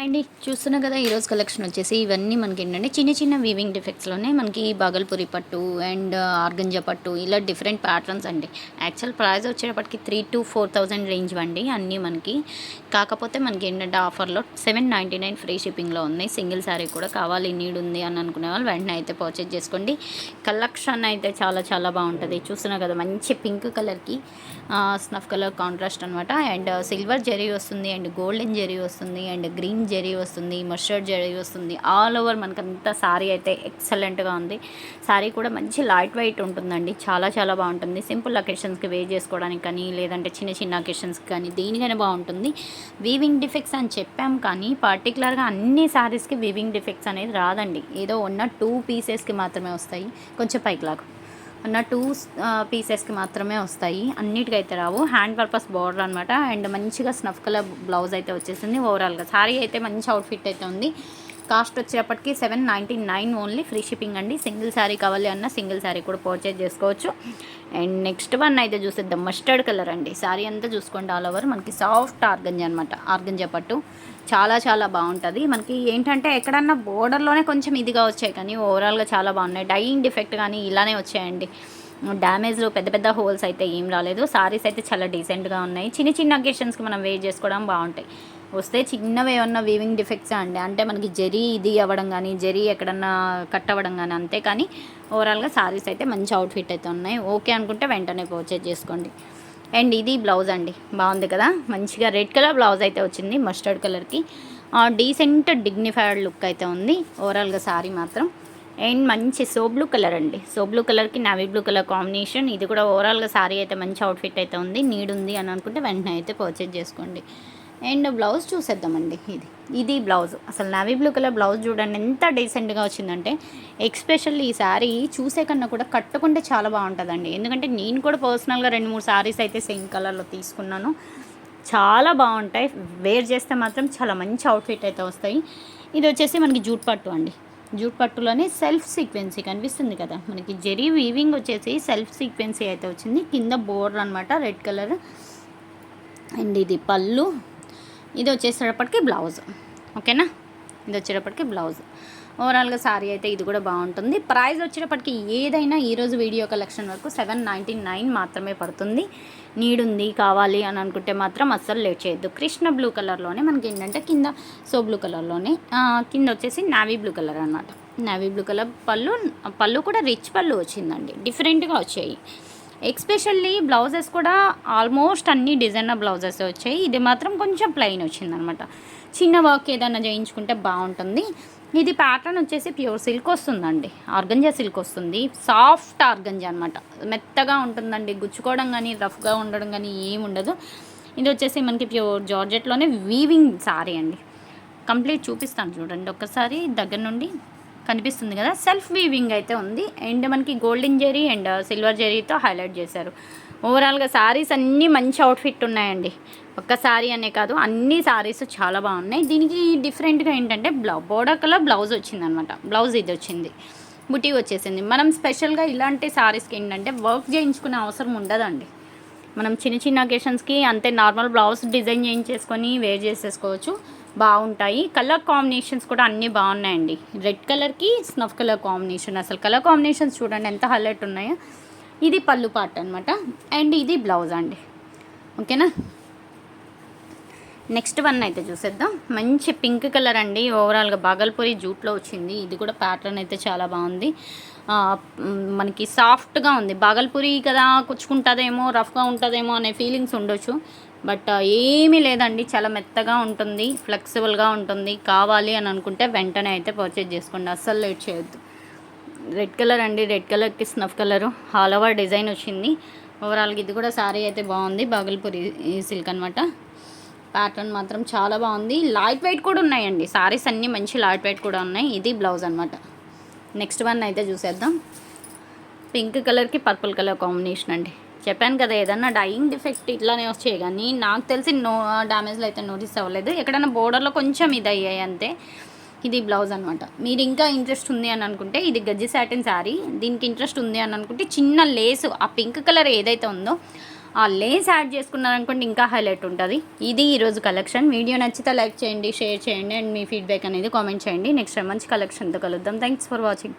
And చూస్తున్నా కదా ఈరోజు కలెక్షన్ వచ్చేసి ఇవన్నీ మనకి ఏంటంటే చిన్న చిన్న వీవింగ్ డిఫెక్ట్స్లోనే మనకి బాగల్పూరి పట్టు అండ్ uh, ఆర్గంజా పట్టు ఇలా డిఫరెంట్ ప్యాటర్న్స్ అండి. యాక్చువల్ ప్రైస్ వచ్చేటప్పటికి three to four thousand range అండి అన్నీ మనకి. కాకపోతే మనకి ఏంటంటే ఆఫర్లో సెవెన్ నైంటీ నైన్ ఫ్రీ షిప్పింగ్లో ఉన్నాయి. సింగిల్ శారీ కూడా కావాలి నీడ్ ఉంది అని అనుకునే వాళ్ళు వెంటనే అయితే పర్చేజ్ చేసుకోండి. కలెక్షన్ అయితే చాలా చాలా బాగుంటుంది. చూస్తున్నా కదా మంచి పింక్ కలర్కి స్నఫ్ కలర్ కాంట్రాస్ట్ అనమాట అండ్ సిల్వర్ జెరీ వస్తుంది అండ్ గోల్డెన్ జెరీ వస్తుంది అండ్ గ్రీన్ జరీ వస్తుంది మస్టర్డ్ జరీ వస్తుంది. ఆల్ ఓవర్ మనకంతా సారీ అయితే ఎక్సలెంట్గా ఉంది. సారీ కూడా మంచి లైట్ వెయిట్ ఉంటుందండి. చాలా చాలా బాగుంటుంది. సింపుల్ అకేషన్స్కి వే చేసుకోవడానికి కానీ లేదంటే చిన్న చిన్న అకేషన్స్కి కానీ దేనికైనా బాగుంటుంది. వీవింగ్ డిఫెక్ట్స్ అని చెప్పాం కానీ పర్టికులర్గా అన్ని శారీస్కి వీవింగ్ డిఫెక్ట్స్ అనేది రాదండి. ఏదో ఉన్న టూ పీసెస్కి మాత్రమే వస్తాయి. కొంచెం పైకి లాగా. ఉన్న టూ పీసెస్కి మాత్రమే వస్తాయి. అన్నిటికైతే రావు. హ్యాండ్ పర్పస్ బార్డర్ అనమాట అండ్ మంచిగా స్నఫ్ కలర్ బ్లౌజ్ అయితే వచ్చేసింది ఓవరాల్గా సారీ అయితే మంచి అవుట్ఫిట్ అయితే ఉంది. కాస్ట్ వచ్చేటప్పటికి seven ninety nine only. Free shipping అండి. సింగిల్ శారీ కావాలి అన్న సింగిల్ శారీ కూడా పర్చేజ్ చేసుకోవచ్చు. అండ్ నెక్స్ట్ వన్ అయితే చూసేద్దాం. మస్టర్డ్ కలర్ అండి. శారీ అంతా చూసుకోండి ఆల్ ఓవర్. మనకి సాఫ్ట్ ఆర్గంజ అనమాట ఆర్గంజ పట్టు. చాలా చాలా బాగుంటుంది. మనకి ఏంటంటే ఎక్కడన్నా బోర్డర్లోనే కొంచెం ఇదిగా వచ్చాయి కానీ ఓవరాల్గా చాలా బాగున్నాయి. డైయింగ్ డిఫెక్ట్ కానీ ఇలానే వచ్చాయండి. డ్యామేజ్లో పెద్ద పెద్ద హోల్స్ అయితే ఏం రాలేదు. సారీస్ అయితే చాలా డీసెంట్గా ఉన్నాయి. చిన్న చిన్న అకేషన్స్కి మనం వేర్ చేసుకోవడం బాగుంటాయి. వస్తే చిన్నవి ఏమన్నా వీవింగ్ డిఫెక్ట్స్ అండి? అంటే మనకి జరీ ఇది అవ్వడం కానీ జరీ ఎక్కడన్నా కట్ అవ్వడం కానీ అంతే. కానీ ఓవరాల్గా సారీస్ అయితే మంచి అవుట్ఫిట్ అయితే ఉన్నాయి. ఓకే అనుకుంటే వెంటనే పర్చేజ్ చేసుకోండి. అండ్ ఇది బ్లౌజ్ అండి. బాగుంది కదా? మంచిగా రెడ్ కలర్ బ్లౌజ్ అయితే వచ్చింది మస్టర్డ్ కలర్కి డీసెంట్ డిగ్నిఫైడ్ లుక్ అయితే ఉంది. ఓవరాల్గా సారీ మాత్రం. అండ్ మంచి సో బ్లూ కలర్ అండి. సో బ్లూ కలర్కి నావీ బ్లూ కలర్ కాంబినేషన్. ఇది కూడా ఓవరాల్గా సారీ అయితే మంచి అవుట్ఫిట్ అయితే ఉంది. నీడ్ ఉంది అని అనుకుంటే వెంటనే అయితే పర్చేజ్ చేసుకోండి. అండ్ బ్లౌజ్ చూసేద్దామండి ఇది. ఇది బ్లౌజ్. అసలు నావీ బ్లూ కలర్ బ్లౌజ్ చూడండి ఎంత డీసెంట్గా వచ్చిందంటే ఎక్స్పెషల్లీ ఈ శారీ చూసే కన్నా కూడా కట్టుకుంటే చాలా బాగుంటుందండి. ఎందుకంటే నేను కూడా పర్సనల్గా రెండు మూడు శారీస్ అయితే సేమ్ కలర్లో తీసుకున్నాను. చాలా బాగుంటాయి. వేర్ చేస్తే మాత్రం చాలా మంచి అవుట్ఫిట్ అయితే వస్తాయి. ఇది వచ్చేసి మనకి జూట్ పట్టు అండి. జూట్ పట్టులోనే సెల్ఫ్ సీక్వెన్సీ కనిపిస్తుంది కదా. మనకి జెరీ వీవింగ్ వచ్చేసి సెల్ఫ్ సీక్వెన్సీ అయితే వచ్చింది. కింద బోర్డర్ అనమాట రెడ్ కలర్. అండ్ ఇది పళ్ళు. ఇది వచ్చేసేటప్పటికి బ్లౌజ్. ఓకేనా? ఇది వచ్చేటప్పటికి బ్లౌజ్. ఓవరాల్గా సారీ అయితే ఇది కూడా బాగుంటుంది. ప్రైస్ వచ్చేటప్పటికి ఏదైనా ఈరోజు వీడియో కలెక్షన్ వరకు సెవెన్ నైంటీ నైన్ మాత్రమే పడుతుంది. నీడ్ ఉంది కావాలి అని అనుకుంటే మాత్రం అస్సలు లేట్ చేయొద్దు. కృష్ణ బ్లూ కలర్లోనే మనకి ఏంటంటే కింద సో బ్లూ కలర్లోనే కింద వచ్చేసి నావీ బ్లూ కలర్ అనమాట నావీ బ్లూ కలర్ పళ్ళు పళ్ళు కూడా రిచ్ పళ్ళు వచ్చిందండి. డిఫరెంట్గా వచ్చాయి. ఎక్స్పెషల్లీ బ్లౌజెస్ కూడా ఆల్మోస్ట్ అన్ని డిజైనర్ బ్లౌజెస్ వచ్చాయి. ఇది మాత్రం కొంచెం ప్లెయిన్ వచ్చిందనమాట. చిన్న వర్క్ ఏదైనా చేయించుకుంటే బాగుంటుంది. ఇది ప్యాటర్న్ వచ్చేసి ప్యూర్ సిల్క్ వస్తుందండి. ఆర్గంజా సిల్క్ వస్తుంది. సాఫ్ట్ ఆర్గంజా అనమాట. మెత్తగా ఉంటుందండి. గుచ్చుకోవడం కానీ రఫ్గా ఉండడం కానీ ఏమి ఉండదు. ఇది వచ్చేసి మనకి ప్యూర్ జార్జెట్లోనే వీవింగ్ సారీ అండి. కంప్లీట్ చూపిస్తాను చూడండి. ఒక్కసారి దగ్గర నుండి కనిపిస్తుంది కదా. సెల్ఫ్ వీవింగ్ అయితే ఉంది. అండ్ మనకి గోల్డెన్ జెరీ అండ్ సిల్వర్ జెరీతో హైలైట్ చేశారు. ఓవరాల్గా శారీస్ అన్నీ మంచి అవుట్ఫిట్ ఉన్నాయండి. ఒక్క సారీ అనే కాదు అన్ని సారీస్ చాలా బాగున్నాయి. దీనికి డిఫరెంట్గా ఏంటంటే బ్లౌ బోర్డర్ కలర్ బ్లౌజ్ వచ్చిందనమాట. బ్లౌజ్ ఇది వచ్చింది. బుటీ వచ్చేసింది. మనం స్పెషల్గా ఇలాంటి శారీస్కి ఏంటంటే వర్క్ చేయించుకునే అవసరం ఉండదండి. మనం చిన్న చిన్న అకేషన్స్కి అంతే నార్మల్ బ్లౌజ్ డిజైన్ చేయించేసుకొని వేర్ చేసేసుకోవచ్చు. బాగుంటాయి. కలర్ కాంబినేషన్స్ కూడా అన్నీ బాగున్నాయండి. రెడ్ కలర్కి స్నఫ్ కలర్ కాంబినేషన్ అసలు. కలర్ కాంబినేషన్స్ చూడండి ఎంత హైలైట్ ఉన్నాయో. ఇది పళ్ళు పార్ట్ అనమాట అండ్ ఇది బ్లౌజ్ అండి. ఓకేనా? నెక్స్ట్ వన్ అయితే చూసేద్దాం. మంచి పింక్ కలర్ అండి. ఓవరాల్గా బాగల్పూరి జూట్లో వచ్చింది. ఇది కూడా ప్యాటర్న్ అయితే చాలా బాగుంది. మనకి సాఫ్ట్గా ఉంది. బాగల్పూరి కదా కుచ్చుకుంటుందేమో రఫ్గా ఉంటుందేమో అనే ఫీలింగ్స్ ఉండొచ్చు. బట్ ఏమీ లేదండి. చాలా మెత్తగా ఉంటుంది ఫ్లెక్సిబుల్గా ఉంటుంది. కావాలి అని అనుకుంటే వెంటనే అయితే పర్చేజ్ చేసుకోండి. అస్సలు లేట్ చేయొద్దు. రెడ్ కలర్ అండి. రెడ్ కలర్కి snuff colour. All over design వచ్చింది. ఓవరాల్గా ఇది కూడా సారీ అయితే బాగుంది. బాగల్పూరి సిల్క్ అనమాట ప్యాటర్న్ మాత్రం చాలా బాగుంది. లైట్ వెయిట్ కూడా ఉన్నాయండి. సారీస్ అన్నీ మంచి లైట్ వెయిట్ కూడా ఉన్నాయి. ఇది బ్లౌజ్ అనమాట నెక్స్ట్ వన్ అయితే చూసేద్దాం. పింక్ కలర్కి పర్పుల్ కలర్ కాంబినేషన్ అండి. చెప్పాను కదా ఏదన్నా డైయింగ్ డిఫెక్ట్ ఇట్లానే వచ్చాయి కానీ నాకు తెలిసి నో డ్యామేజ్లు అయితే నోటీస్ అవ్వలేదు. ఎక్కడైనా బోర్డర్లో కొంచెం ఇది అయ్యాయి అంతే. ఇది బ్లౌజ్ అనమాట మీరు ఇంకా ఇంట్రెస్ట్ ఉంది అని అనుకుంటే ఇది గజ్జి సాటిన్ శారీ. దీనికి ఇంట్రెస్ట్ ఉంది అని అనుకుంటే చిన్న లేసు ఆ పింక్ కలర్ ఏదైతే ఉందో ఆ లేస్ యాడ్ చేసుకున్నారనుకోండి ఇంకా హైలైట్ ఉంటుంది. ఇది ఈరోజు కలెక్షన్. వీడియో నచ్చితే లైక్ చేయండి షేర్ చేయండి అండ్ మీ ఫీడ్బ్యాక్ అనేది కామెంట్ చేయండి. నెక్స్ట్ టైం మంచి కలెక్షన్తో కలుద్దాం. Thanks for watching.